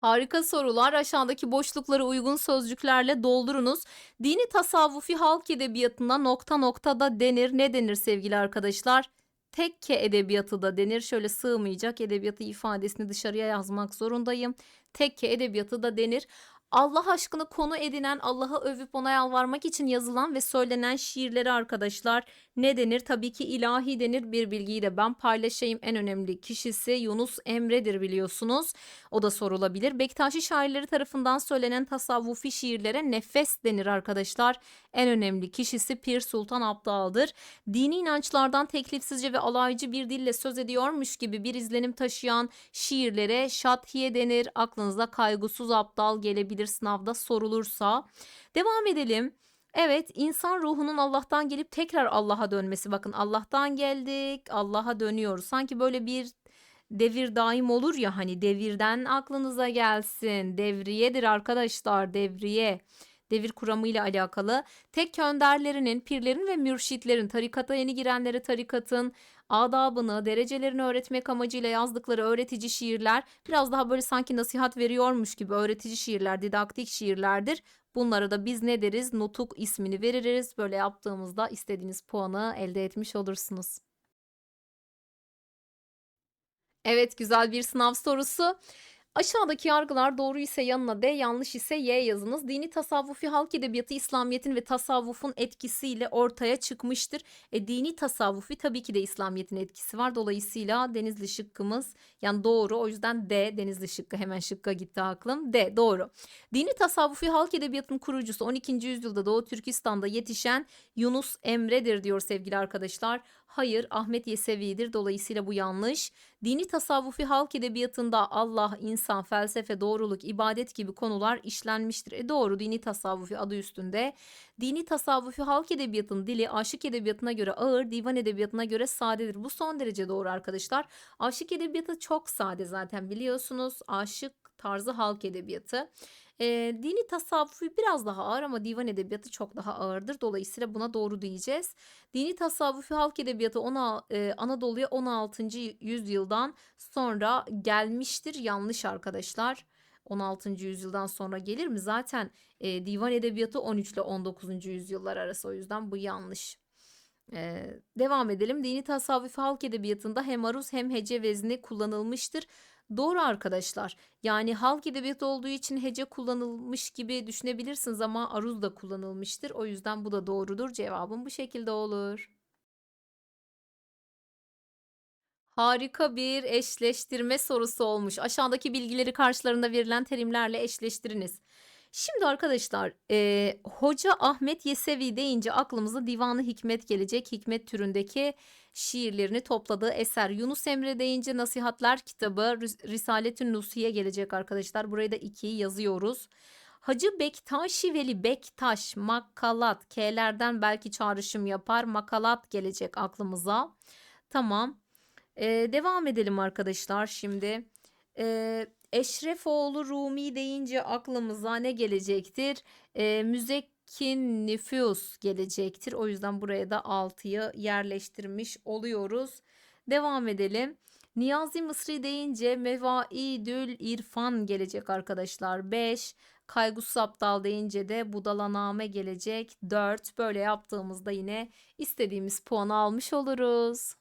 Harika sorular. Aşağıdaki boşlukları uygun sözcüklerle doldurunuz. Dini tasavvufi halk edebiyatına nokta noktada denir. Ne denir sevgili arkadaşlar? Tekke edebiyatı da denir. Şöyle sığmayacak edebiyatı ifadesini dışarıya yazmak zorundayım. Tekke edebiyatı da denir. Allah aşkını konu edinen, Allah'a övüp ona yalvarmak için yazılan ve söylenen şiirleri arkadaşlar ne denir? Tabii ki ilahi denir. Bir bilgiyi de ben paylaşayım. En önemli kişisi Yunus Emre'dir biliyorsunuz. O da sorulabilir. Bektaşi şairleri tarafından söylenen tasavvufi şiirlere nefes denir arkadaşlar. En önemli kişisi Pir Sultan Abdal'dır. Dini inançlardan teklifsizce ve alaycı bir dille söz ediyormuş gibi bir izlenim taşıyan şiirlere şathiye denir. Aklınıza kaygısız Abdal gelebilir sınavda sorulursa. Devam edelim. Evet, insan ruhunun Allah'tan gelip tekrar Allah'a dönmesi. Bakın Allah'tan geldik, Allah'a dönüyoruz. Sanki böyle bir devir daim olur ya hani devirden aklınıza gelsin. Devriyedir arkadaşlar, devriye. Devir kuramıyla alakalı. Tek önderlerinin, pirlerin ve mürşitlerin tarikata yeni girenlere tarikatın adabını, derecelerini öğretmek amacıyla yazdıkları öğretici şiirler biraz daha böyle sanki nasihat veriyormuş gibi öğretici şiirler, didaktik şiirlerdir. Bunlara da biz ne deriz? Nutuk ismini veririz. Böyle yaptığımızda istediğiniz puanı elde etmiş olursunuz. Evet, güzel bir sınav sorusu. Aşağıdaki yargılar doğru ise yanına D, yanlış ise Y yazınız. Dini tasavvufi halk edebiyatı İslamiyet'in ve tasavvufun etkisiyle ortaya çıkmıştır. E, dini tasavvufi tabii ki de İslamiyet'in etkisi var. Dolayısıyla Denizli şıkkımız yani doğru. O yüzden D Denizli şıkkı hemen şıkka gitti aklım. D doğru. Dini tasavvufi halk edebiyatının kurucusu 12. yüzyılda Doğu Türkistan'da yetişen Yunus Emre'dir diyor sevgili arkadaşlar. Hayır Ahmet Yesevi'dir. Dolayısıyla bu yanlış. Dini tasavvufi halk edebiyatında Allah, insan, felsefe, doğruluk, ibadet gibi konular işlenmiştir. E doğru dini tasavvufi adı üstünde. Dini tasavvufi halk edebiyatının dili aşık edebiyatına göre ağır, divan edebiyatına göre sadedir. Bu son derece doğru arkadaşlar. Aşık edebiyatı çok sade zaten biliyorsunuz. Aşık tarzı halk edebiyatı. E, dini tasavvufi biraz daha ağır ama divan edebiyatı çok daha ağırdır. Dolayısıyla buna doğru diyeceğiz. Dini tasavvufi halk edebiyatı ona, e, Anadolu'ya 16. yüzyıldan sonra gelmiştir. Yanlış arkadaşlar. 16. yüzyıldan sonra gelir mi? Zaten e, divan edebiyatı 13 ile 19. yüzyıllar arası o yüzden bu yanlış. Ee, devam edelim. Dini tasavvufi halk edebiyatında hem aruz hem hece vezni kullanılmıştır. Doğru arkadaşlar. Yani halk edebiyatı olduğu için hece kullanılmış gibi düşünebilirsiniz ama aruz da kullanılmıştır. O yüzden bu da doğrudur. Cevabım bu şekilde olur. Harika bir eşleştirme sorusu olmuş. Aşağıdaki bilgileri karşılarında verilen terimlerle eşleştiriniz. Şimdi arkadaşlar e, Hoca Ahmet Yesevi deyince aklımıza Divanı Hikmet gelecek. Hikmet türündeki şiirlerini topladığı eser. Yunus Emre deyince Nasihatler kitabı Ris- Risaletün Nusiye gelecek arkadaşlar. Burayı da ikiyi yazıyoruz. Hacı Bektaşi Veli Bektaş makalat K'lerden belki çağrışım yapar. Makalat gelecek aklımıza. Tamam. Ee, devam edelim arkadaşlar şimdi. Ee, Eşrefoğlu Rumi deyince aklımıza ne gelecektir? Ee, müzekkin nüfus gelecektir. O yüzden buraya da 6'yı yerleştirmiş oluyoruz. Devam edelim. Niyazi Mısri deyince Mevaidül İrfan gelecek arkadaşlar. 5. Kaygusuz Aptal deyince de Budalaname gelecek. 4. Böyle yaptığımızda yine istediğimiz puanı almış oluruz.